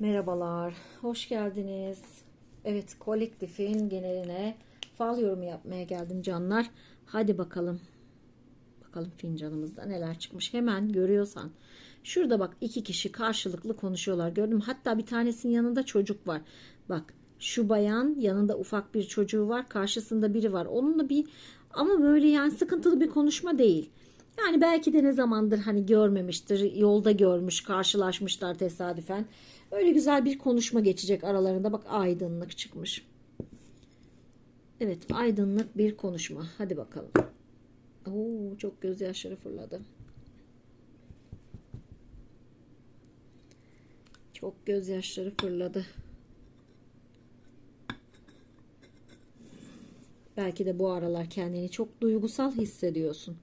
Merhabalar, hoş geldiniz. Evet, kolektifin geneline fal yorumu yapmaya geldim canlar. Hadi bakalım. Bakalım fincanımızda neler çıkmış. Hemen görüyorsan. Şurada bak iki kişi karşılıklı konuşuyorlar. Gördün mü? Hatta bir tanesinin yanında çocuk var. Bak şu bayan yanında ufak bir çocuğu var. Karşısında biri var. Onunla bir ama böyle yani sıkıntılı bir konuşma değil. Yani belki de ne zamandır hani görmemiştir, yolda görmüş, karşılaşmışlar tesadüfen. Öyle güzel bir konuşma geçecek aralarında. Bak aydınlık çıkmış. Evet, aydınlık bir konuşma. Hadi bakalım. Oo, çok gözyaşları fırladı. Çok gözyaşları fırladı. Belki de bu aralar kendini çok duygusal hissediyorsun.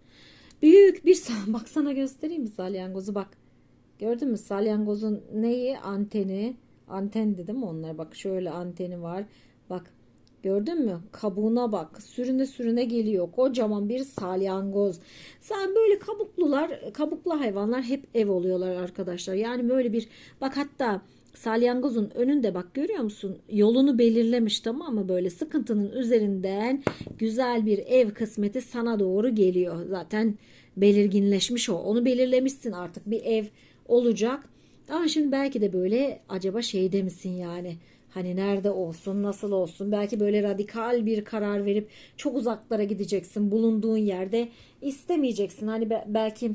Büyük bir bak sana göstereyim mi salyangozu? Bak. Gördün mü? Salyangozun neyi? Anteni. Anten dedim onlar bak şöyle anteni var. Bak. Gördün mü? Kabuğuna bak. Sürüne sürüne geliyor. Kocaman bir salyangoz. Sen böyle kabuklular kabuklu hayvanlar hep ev oluyorlar arkadaşlar. Yani böyle bir bak hatta salyangozun önünde bak görüyor musun? Yolunu belirlemiş tamam mı? Böyle sıkıntının üzerinden güzel bir ev kısmeti sana doğru geliyor. Zaten belirginleşmiş o. Onu belirlemişsin artık bir ev olacak. Ama şimdi belki de böyle acaba şeyde misin yani? Hani nerede olsun, nasıl olsun? Belki böyle radikal bir karar verip çok uzaklara gideceksin. Bulunduğun yerde istemeyeceksin. Hani belki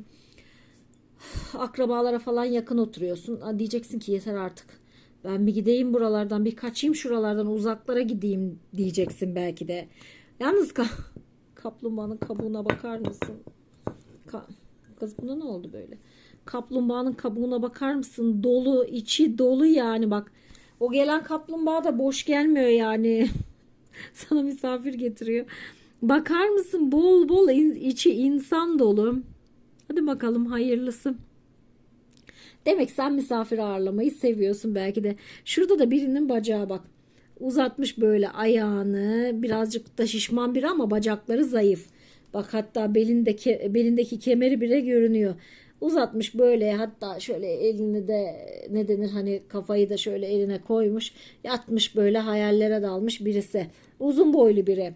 akrabalara falan yakın oturuyorsun. Diyeceksin ki yeter artık. Ben bir gideyim buralardan, bir kaçayım şuralardan, uzaklara gideyim diyeceksin belki de. Yalnız ka kaplumbağanın kabuğuna bakar mısın? Ka Kız buna ne oldu böyle? Kaplumbağanın kabuğuna bakar mısın? Dolu, içi dolu yani bak. O gelen kaplumbağa da boş gelmiyor yani. Sana misafir getiriyor. Bakar mısın? Bol bol içi insan dolu. Hadi bakalım hayırlısı. Demek sen misafir ağırlamayı seviyorsun belki de. Şurada da birinin bacağı bak. Uzatmış böyle ayağını. Birazcık da şişman biri ama bacakları zayıf. Bak hatta belindeki belindeki kemeri bile görünüyor. Uzatmış böyle hatta şöyle elini de ne denir hani kafayı da şöyle eline koymuş. Yatmış böyle hayallere dalmış birisi. Uzun boylu biri.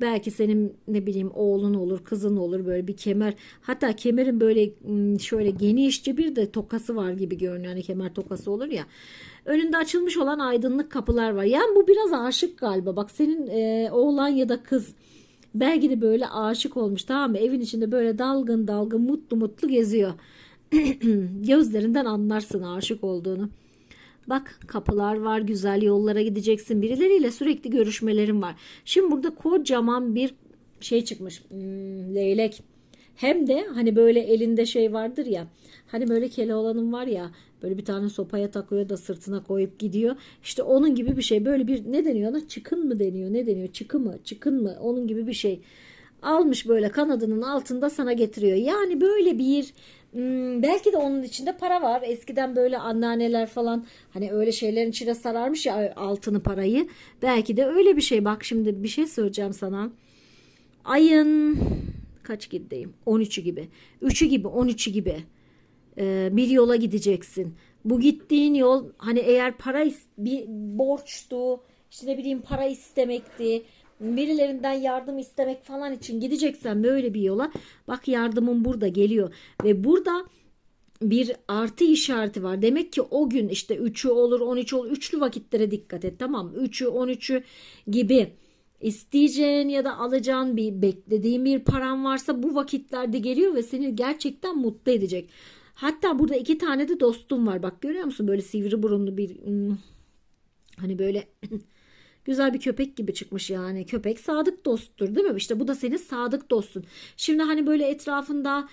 Belki senin ne bileyim oğlun olur, kızın olur böyle bir kemer. Hatta kemerin böyle şöyle genişçe bir de tokası var gibi görünüyor. Hani kemer tokası olur ya. Önünde açılmış olan aydınlık kapılar var. Yani bu biraz aşık galiba. Bak senin e, oğlan ya da kız belki de böyle aşık olmuş tamam mı? Evin içinde böyle dalgın dalgın mutlu mutlu geziyor. Gözlerinden anlarsın aşık olduğunu. Bak kapılar var, güzel yollara gideceksin. Birileriyle sürekli görüşmelerin var. Şimdi burada kocaman bir şey çıkmış. Hmm, leylek. Hem de hani böyle elinde şey vardır ya. Hani böyle Keloğlan'ın var ya böyle bir tane sopaya takıyor da sırtına koyup gidiyor. İşte onun gibi bir şey. Böyle bir ne deniyor ona? Çıkın mı deniyor? Ne deniyor? Çıkı mı? Çıkın mı? Onun gibi bir şey. Almış böyle kanadının altında sana getiriyor. Yani böyle bir belki de onun içinde para var. Eskiden böyle anneanneler falan hani öyle şeylerin içine sararmış ya altını parayı. Belki de öyle bir şey. Bak şimdi bir şey söyleyeceğim sana. Ayın kaç gideyim? 13'ü gibi. 3'ü gibi 13'ü gibi. Ee, bir yola gideceksin. Bu gittiğin yol hani eğer para bir borçtu işte ne bileyim para istemekti birilerinden yardım istemek falan için gideceksen böyle bir yola bak yardımın burada geliyor ve burada bir artı işareti var. Demek ki o gün işte 3'ü olur 13 olur. Üçlü vakitlere dikkat et tamam 3'ü 13'ü gibi isteyeceğin ya da alacağın bir beklediğin bir paran varsa bu vakitlerde geliyor ve seni gerçekten mutlu edecek. Hatta burada iki tane de dostum var. Bak görüyor musun böyle sivri burunlu bir hmm, hani böyle Güzel bir köpek gibi çıkmış yani. Köpek sadık dosttur değil mi? İşte bu da senin sadık dostun. Şimdi hani böyle etrafında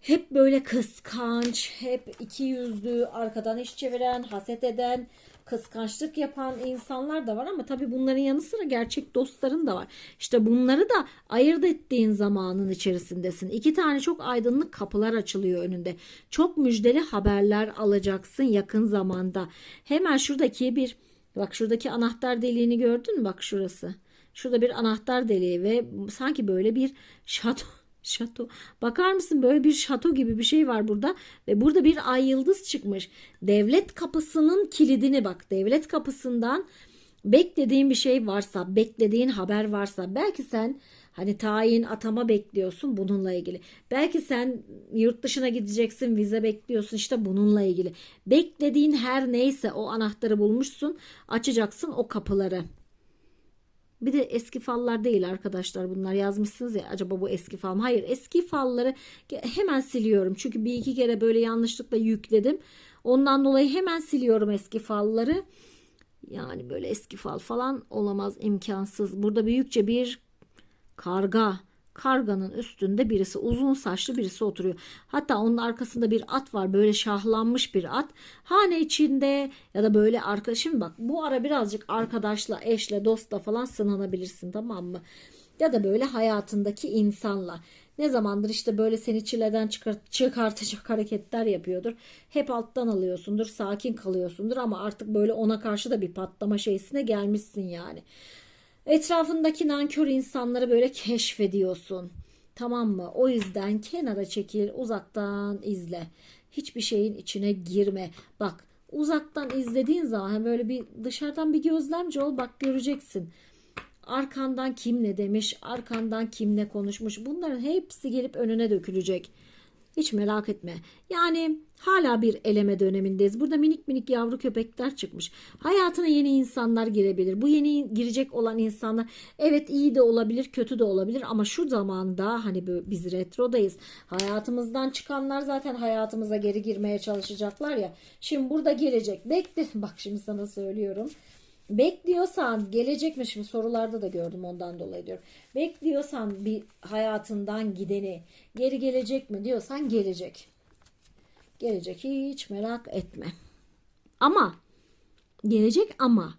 hep böyle kıskanç, hep iki yüzlü, arkadan iş çeviren, haset eden, kıskançlık yapan insanlar da var ama tabii bunların yanı sıra gerçek dostların da var. İşte bunları da ayırt ettiğin zamanın içerisindesin. İki tane çok aydınlık kapılar açılıyor önünde. Çok müjdeli haberler alacaksın yakın zamanda. Hemen şuradaki bir Bak şuradaki anahtar deliğini gördün mü? Bak şurası. Şurada bir anahtar deliği ve sanki böyle bir şato Şato. Bakar mısın böyle bir şato gibi bir şey var burada ve burada bir ay yıldız çıkmış. Devlet kapısının kilidini bak. Devlet kapısından beklediğin bir şey varsa, beklediğin haber varsa belki sen hani tayin atama bekliyorsun bununla ilgili. Belki sen yurt dışına gideceksin, vize bekliyorsun işte bununla ilgili. Beklediğin her neyse o anahtarı bulmuşsun, açacaksın o kapıları. Bir de eski fallar değil arkadaşlar bunlar yazmışsınız ya acaba bu eski fal mı? Hayır eski falları hemen siliyorum. Çünkü bir iki kere böyle yanlışlıkla yükledim. Ondan dolayı hemen siliyorum eski falları. Yani böyle eski fal falan olamaz imkansız. Burada büyükçe bir karga karganın üstünde birisi uzun saçlı birisi oturuyor. Hatta onun arkasında bir at var böyle şahlanmış bir at. Hane içinde ya da böyle arkadaşım bak bu ara birazcık arkadaşla eşle dostla falan sınanabilirsin tamam mı? Ya da böyle hayatındaki insanla. Ne zamandır işte böyle seni çileden çıkart çıkartacak hareketler yapıyordur. Hep alttan alıyorsundur, sakin kalıyorsundur ama artık böyle ona karşı da bir patlama şeysine gelmişsin yani. Etrafındaki nankör insanları böyle keşfediyorsun. Tamam mı? O yüzden kenara çekil, uzaktan izle. Hiçbir şeyin içine girme. Bak, uzaktan izlediğin zaman böyle bir dışarıdan bir gözlemci ol, bak göreceksin. Arkandan kim ne demiş, arkandan kim ne konuşmuş. Bunların hepsi gelip önüne dökülecek. Hiç merak etme. Yani hala bir eleme dönemindeyiz. Burada minik minik yavru köpekler çıkmış. Hayatına yeni insanlar girebilir. Bu yeni girecek olan insanlar evet iyi de olabilir, kötü de olabilir ama şu zamanda hani biz retrodayız. Hayatımızdan çıkanlar zaten hayatımıza geri girmeye çalışacaklar ya. Şimdi burada gelecek. Bekle. Bak şimdi sana söylüyorum. Bekliyorsan gelecek mi şimdi sorularda da gördüm ondan dolayı diyorum. Bekliyorsan bir hayatından gideni geri gelecek mi diyorsan gelecek. Gelecek hiç merak etme. Ama gelecek ama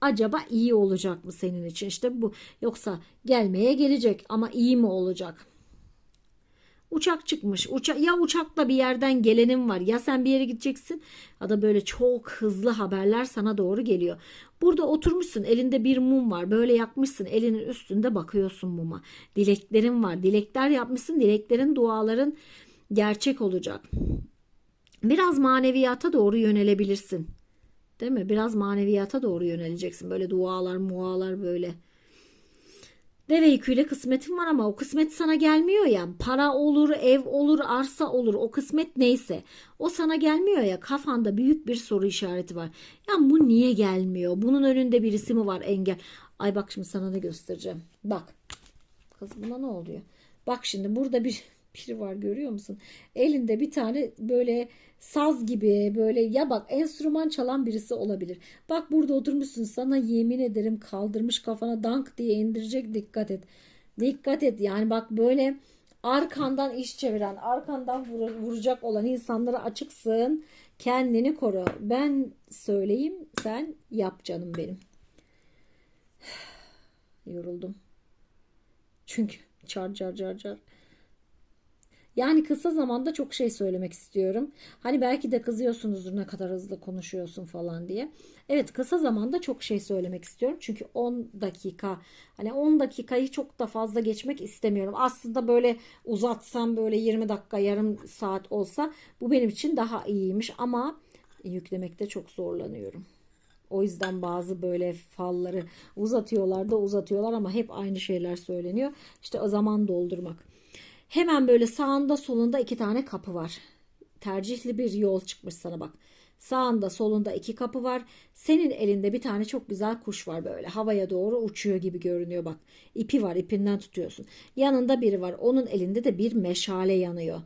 acaba iyi olacak mı senin için işte bu yoksa gelmeye gelecek ama iyi mi olacak? Uçak çıkmış. Uça ya uçakla bir yerden gelenin var ya sen bir yere gideceksin ya da böyle çok hızlı haberler sana doğru geliyor. Burada oturmuşsun elinde bir mum var böyle yakmışsın elinin üstünde bakıyorsun muma. Dileklerin var dilekler yapmışsın dileklerin duaların gerçek olacak. Biraz maneviyata doğru yönelebilirsin. Değil mi? Biraz maneviyata doğru yöneleceksin. Böyle dualar, mualar böyle. Deve yüküyle kısmetin var ama o kısmet sana gelmiyor ya. Para olur, ev olur, arsa olur. O kısmet neyse. O sana gelmiyor ya. Kafanda büyük bir soru işareti var. Ya bu niye gelmiyor? Bunun önünde birisi mi var engel? Ay bak şimdi sana ne göstereceğim. Bak. Kız buna ne oluyor? Bak şimdi burada bir biri var görüyor musun? Elinde bir tane böyle saz gibi böyle ya bak enstrüman çalan birisi olabilir. Bak burada oturmuşsun sana yemin ederim kaldırmış kafana dank diye indirecek dikkat et. Dikkat et yani bak böyle arkandan iş çeviren arkandan vur, vuracak olan insanlara açıksın. Kendini koru. Ben söyleyeyim sen yap canım benim. Yoruldum. Çünkü çar çar çar çar. Yani kısa zamanda çok şey söylemek istiyorum. Hani belki de kızıyorsunuzdur ne kadar hızlı konuşuyorsun falan diye. Evet kısa zamanda çok şey söylemek istiyorum. Çünkü 10 dakika hani 10 dakikayı çok da fazla geçmek istemiyorum. Aslında böyle uzatsam böyle 20 dakika yarım saat olsa bu benim için daha iyiymiş ama yüklemekte çok zorlanıyorum. O yüzden bazı böyle falları uzatıyorlar da uzatıyorlar ama hep aynı şeyler söyleniyor. İşte o zaman doldurmak. Hemen böyle sağında solunda iki tane kapı var. Tercihli bir yol çıkmış sana bak. Sağında solunda iki kapı var. Senin elinde bir tane çok güzel kuş var böyle. Havaya doğru uçuyor gibi görünüyor bak. İpi var ipinden tutuyorsun. Yanında biri var. Onun elinde de bir meşale yanıyor.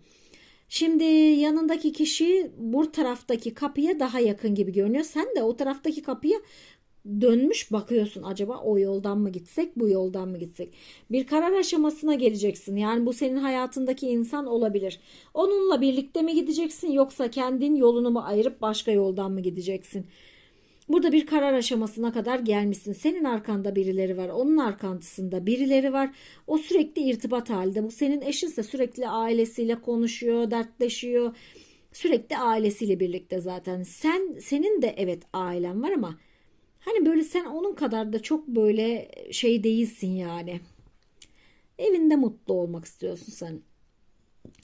Şimdi yanındaki kişi bu taraftaki kapıya daha yakın gibi görünüyor. Sen de o taraftaki kapıya dönmüş bakıyorsun acaba o yoldan mı gitsek bu yoldan mı gitsek? Bir karar aşamasına geleceksin. Yani bu senin hayatındaki insan olabilir. Onunla birlikte mi gideceksin yoksa kendin yolunu mu ayırıp başka yoldan mı gideceksin? Burada bir karar aşamasına kadar gelmişsin. Senin arkanda birileri var onun arkantısında birileri var. O sürekli irtibat halinde. Bu senin eşinse sürekli ailesiyle konuşuyor dertleşiyor. Sürekli ailesiyle birlikte zaten. Sen senin de evet ailen var ama Hani böyle sen onun kadar da çok böyle şey değilsin yani. Evinde mutlu olmak istiyorsun sen.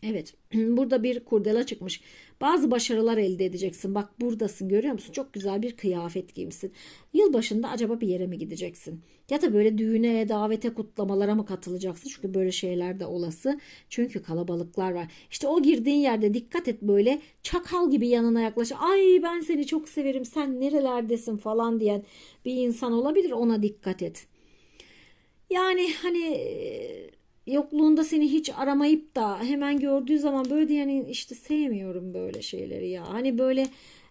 Evet, burada bir kurdela çıkmış. Bazı başarılar elde edeceksin. Bak buradasın görüyor musun? Çok güzel bir kıyafet giymişsin. Yılbaşında acaba bir yere mi gideceksin? Ya da böyle düğüne, davete, kutlamalara mı katılacaksın? Çünkü böyle şeyler de olası. Çünkü kalabalıklar var. İşte o girdiğin yerde dikkat et böyle çakal gibi yanına yaklaş. Ay ben seni çok severim. Sen nerelerdesin falan diyen bir insan olabilir. Ona dikkat et. Yani hani yokluğunda seni hiç aramayıp da hemen gördüğü zaman böyle de yani işte sevmiyorum böyle şeyleri ya. Hani böyle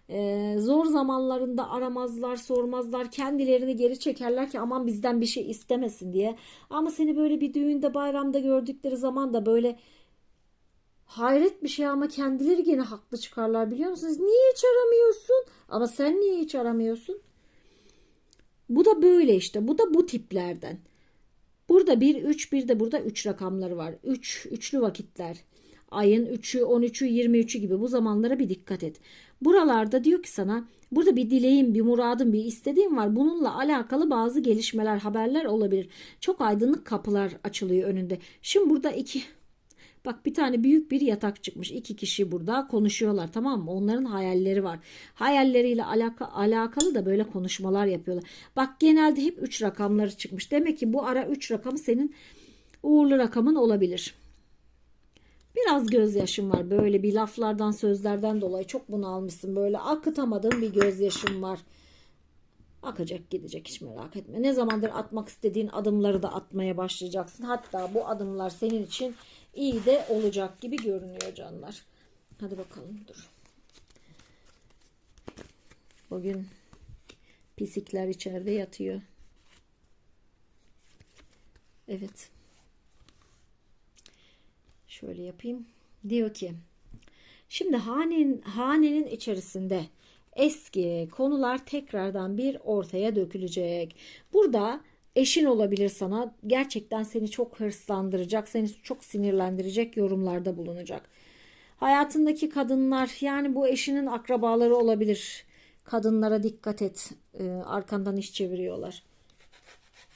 e, zor zamanlarında aramazlar, sormazlar, kendilerini geri çekerler ki aman bizden bir şey istemesin diye. Ama seni böyle bir düğünde, bayramda gördükleri zaman da böyle hayret bir şey ama kendileri gene haklı çıkarlar biliyor musunuz? Niye hiç aramıyorsun? Ama sen niye hiç aramıyorsun? Bu da böyle işte. Bu da bu tiplerden. Burada 1, 3, bir de burada 3 rakamları var. 3, üçlü vakitler. Ayın 3'ü, 13'ü, 23'ü gibi bu zamanlara bir dikkat et. Buralarda diyor ki sana burada bir dileğin, bir muradın, bir istediğin var. Bununla alakalı bazı gelişmeler, haberler olabilir. Çok aydınlık kapılar açılıyor önünde. Şimdi burada iki Bak bir tane büyük bir yatak çıkmış. İki kişi burada konuşuyorlar tamam mı? Onların hayalleri var. Hayalleriyle alaka, alakalı da böyle konuşmalar yapıyorlar. Bak genelde hep 3 rakamları çıkmış. Demek ki bu ara 3 rakamı senin uğurlu rakamın olabilir. Biraz gözyaşım var. Böyle bir laflardan sözlerden dolayı çok bunalmışsın. Böyle akıtamadığın bir gözyaşım var. Akacak gidecek hiç merak etme. Ne zamandır atmak istediğin adımları da atmaya başlayacaksın. Hatta bu adımlar senin için iyi de olacak gibi görünüyor canlar. Hadi bakalım dur. Bugün pisikler içeride yatıyor. Evet. Şöyle yapayım. Diyor ki şimdi hanenin, hanenin içerisinde eski konular tekrardan bir ortaya dökülecek. Burada eşin olabilir sana. Gerçekten seni çok hırslandıracak, seni çok sinirlendirecek yorumlarda bulunacak. Hayatındaki kadınlar yani bu eşinin akrabaları olabilir. Kadınlara dikkat et. Ee, arkandan iş çeviriyorlar.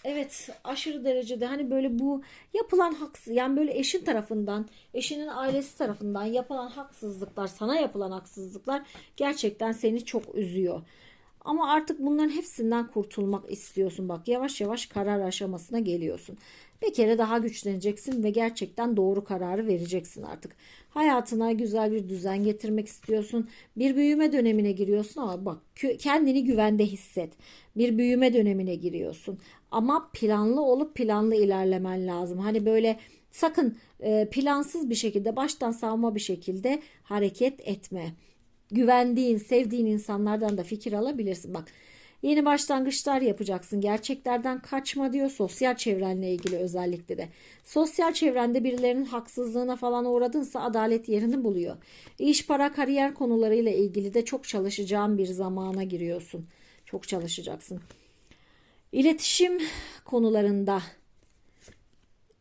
Evet aşırı derecede hani böyle bu yapılan haksız yani böyle eşin tarafından eşinin ailesi tarafından yapılan haksızlıklar sana yapılan haksızlıklar gerçekten seni çok üzüyor. Ama artık bunların hepsinden kurtulmak istiyorsun. Bak yavaş yavaş karar aşamasına geliyorsun. Bir kere daha güçleneceksin ve gerçekten doğru kararı vereceksin artık. Hayatına güzel bir düzen getirmek istiyorsun. Bir büyüme dönemine giriyorsun ama bak kendini güvende hisset. Bir büyüme dönemine giriyorsun. Ama planlı olup planlı ilerlemen lazım. Hani böyle sakın plansız bir şekilde baştan savma bir şekilde hareket etme güvendiğin, sevdiğin insanlardan da fikir alabilirsin. Bak yeni başlangıçlar yapacaksın. Gerçeklerden kaçma diyor sosyal çevrenle ilgili özellikle de. Sosyal çevrende birilerinin haksızlığına falan uğradınsa adalet yerini buluyor. İş, para, kariyer konularıyla ilgili de çok çalışacağın bir zamana giriyorsun. Çok çalışacaksın. İletişim konularında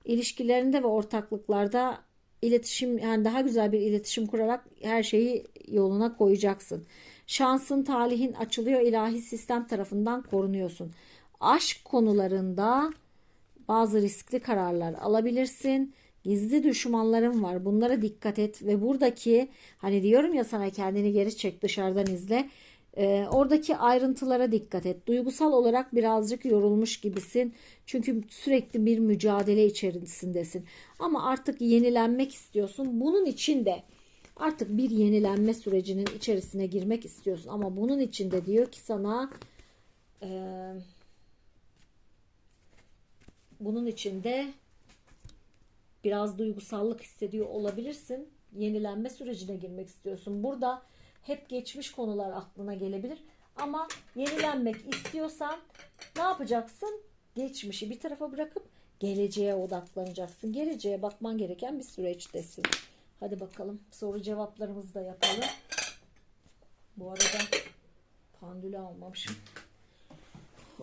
ilişkilerinde ve ortaklıklarda iletişim yani daha güzel bir iletişim kurarak her şeyi yoluna koyacaksın. Şansın, talihin açılıyor, ilahi sistem tarafından korunuyorsun. Aşk konularında bazı riskli kararlar alabilirsin. Gizli düşmanların var. Bunlara dikkat et ve buradaki hani diyorum ya sana kendini geri çek dışarıdan izle. E, oradaki ayrıntılara dikkat et. Duygusal olarak birazcık yorulmuş gibisin. Çünkü sürekli bir mücadele içerisindesin. Ama artık yenilenmek istiyorsun. Bunun için de artık bir yenilenme sürecinin içerisine girmek istiyorsun. Ama bunun için de diyor ki sana e, bunun için de biraz duygusallık hissediyor olabilirsin. Yenilenme sürecine girmek istiyorsun. Burada hep geçmiş konular aklına gelebilir. Ama yenilenmek istiyorsan ne yapacaksın? Geçmişi bir tarafa bırakıp geleceğe odaklanacaksın. Geleceğe bakman gereken bir süreçtesin. Hadi bakalım soru cevaplarımızı da yapalım. Bu arada pandülü almamışım.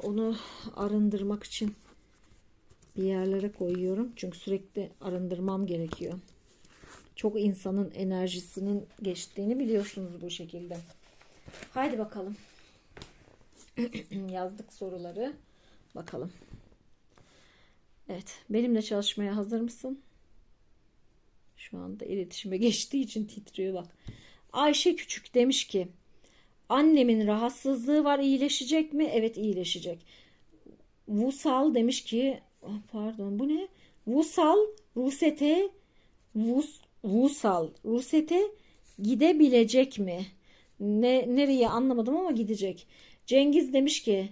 Onu arındırmak için bir yerlere koyuyorum. Çünkü sürekli arındırmam gerekiyor çok insanın enerjisinin geçtiğini biliyorsunuz bu şekilde. Haydi bakalım. Yazdık soruları. Bakalım. Evet, benimle çalışmaya hazır mısın? Şu anda iletişime geçtiği için titriyor bak. Ayşe Küçük demiş ki annemin rahatsızlığı var iyileşecek mi? Evet iyileşecek. Vusal demiş ki ah, pardon bu ne? Vusal Rusete Vus, Vusal Rusete gidebilecek mi? Ne, nereye anlamadım ama gidecek. Cengiz demiş ki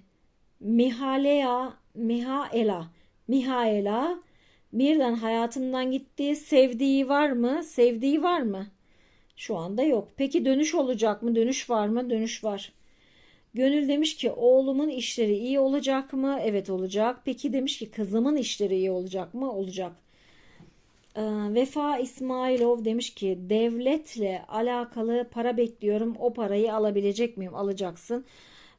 Mihalea Mihaela Mihaela birden hayatımdan gitti. Sevdiği var mı? Sevdiği var mı? Şu anda yok. Peki dönüş olacak mı? Dönüş var mı? Dönüş var. Gönül demiş ki oğlumun işleri iyi olacak mı? Evet olacak. Peki demiş ki kızımın işleri iyi olacak mı? Olacak. Ee, Vefa İsmailov demiş ki devletle alakalı para bekliyorum. O parayı alabilecek miyim? Alacaksın.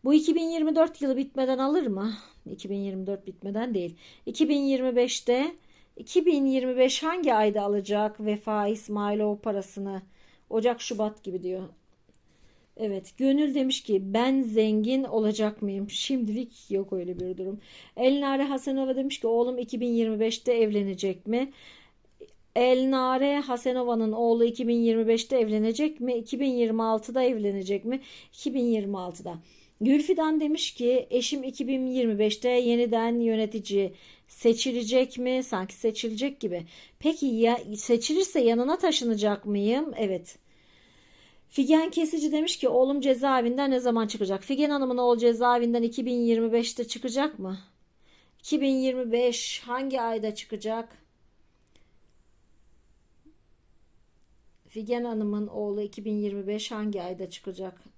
Bu 2024 yılı bitmeden alır mı? 2024 bitmeden değil. 2025'te 2025 hangi ayda alacak Vefa İsmailov parasını? Ocak Şubat gibi diyor. Evet, Gönül demiş ki ben zengin olacak mıyım? Şimdilik yok öyle bir durum. Elnare Hasanova demiş ki oğlum 2025'te evlenecek mi? Elnare Hasenova'nın oğlu 2025'te evlenecek mi? 2026'da evlenecek mi? 2026'da. Gülfidan demiş ki eşim 2025'te yeniden yönetici seçilecek mi? Sanki seçilecek gibi. Peki ya seçilirse yanına taşınacak mıyım? Evet. Figen Kesici demiş ki oğlum cezaevinden ne zaman çıkacak? Figen Hanım'ın oğlu cezaevinden 2025'te çıkacak mı? 2025 hangi ayda çıkacak? Figen Hanım'ın oğlu 2025 hangi ayda çıkacak?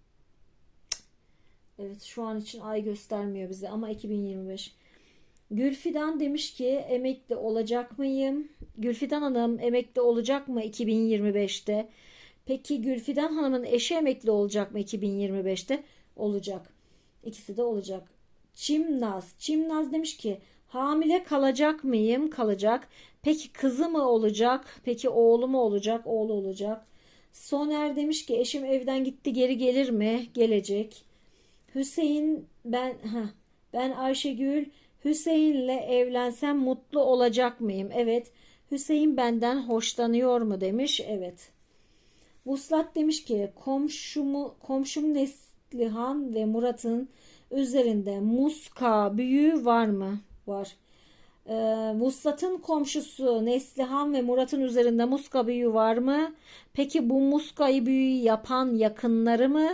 Evet şu an için ay göstermiyor bize ama 2025. Gülfidan demiş ki emekli olacak mıyım? Gülfidan Hanım emekli olacak mı 2025'te? Peki Gülfidan Hanım'ın eşi emekli olacak mı 2025'te? Olacak. İkisi de olacak. Çimnaz. Çimnaz demiş ki hamile kalacak mıyım? Kalacak. Peki kızı mı olacak? Peki oğlu mu olacak? Oğlu olacak. Soner demiş ki eşim evden gitti geri gelir mi? Gelecek. Hüseyin ben ha ben Ayşegül Hüseyin'le evlensem mutlu olacak mıyım? Evet. Hüseyin benden hoşlanıyor mu demiş. Evet. Vuslat demiş ki komşumu komşum Neslihan ve Murat'ın üzerinde muska büyüğü var mı? Var. Ee, Vuslat'ın komşusu Neslihan ve Murat'ın üzerinde muska büyüğü var mı? Peki bu muskayı büyüğü yapan yakınları mı?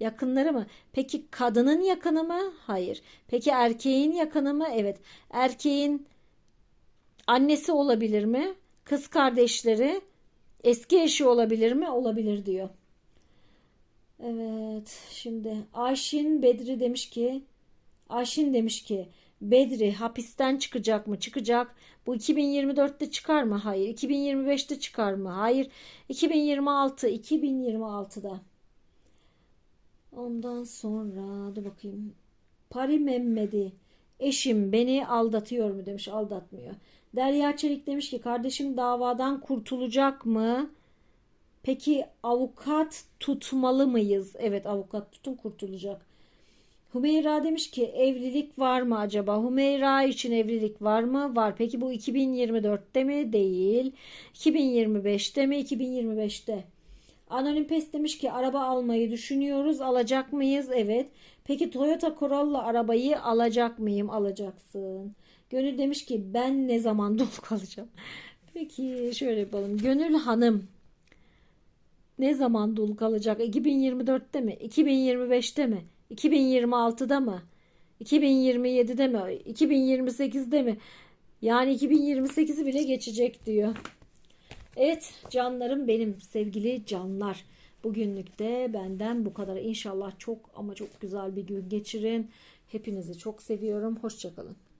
Yakınları mı? Peki kadının yakını mı? Hayır. Peki erkeğin yakını mı? Evet. Erkeğin annesi olabilir mi? Kız kardeşleri, eski eşi olabilir mi? Olabilir diyor. Evet. Şimdi Ayşin Bedri demiş ki Ayşin demiş ki Bedri hapisten çıkacak mı? Çıkacak. Bu 2024'te çıkar mı? Hayır. 2025'te çıkar mı? Hayır. 2026 2026'da. Ondan sonra dur bakayım. Pari Mehmedi. Eşim beni aldatıyor mu demiş. Aldatmıyor. Derya Çelik demiş ki kardeşim davadan kurtulacak mı? Peki avukat tutmalı mıyız? Evet avukat tutun kurtulacak. Hümeyra demiş ki evlilik var mı acaba? Hümeyra için evlilik var mı? Var. Peki bu 2024'te mi? Değil. 2025'te mi? 2025'te. Anonim Pes demiş ki araba almayı düşünüyoruz. Alacak mıyız? Evet. Peki Toyota Corolla arabayı alacak mıyım? Alacaksın. Gönül demiş ki ben ne zaman dolu kalacağım? Peki şöyle yapalım. Gönül Hanım ne zaman dolu kalacak? 2024'te mi? 2025'te mi? 2026'da mı? 2027'de mi? 2028'de mi? Yani 2028'i bile geçecek diyor. Evet canlarım benim sevgili canlar. Bugünlük de benden bu kadar. İnşallah çok ama çok güzel bir gün geçirin. Hepinizi çok seviyorum. Hoşçakalın.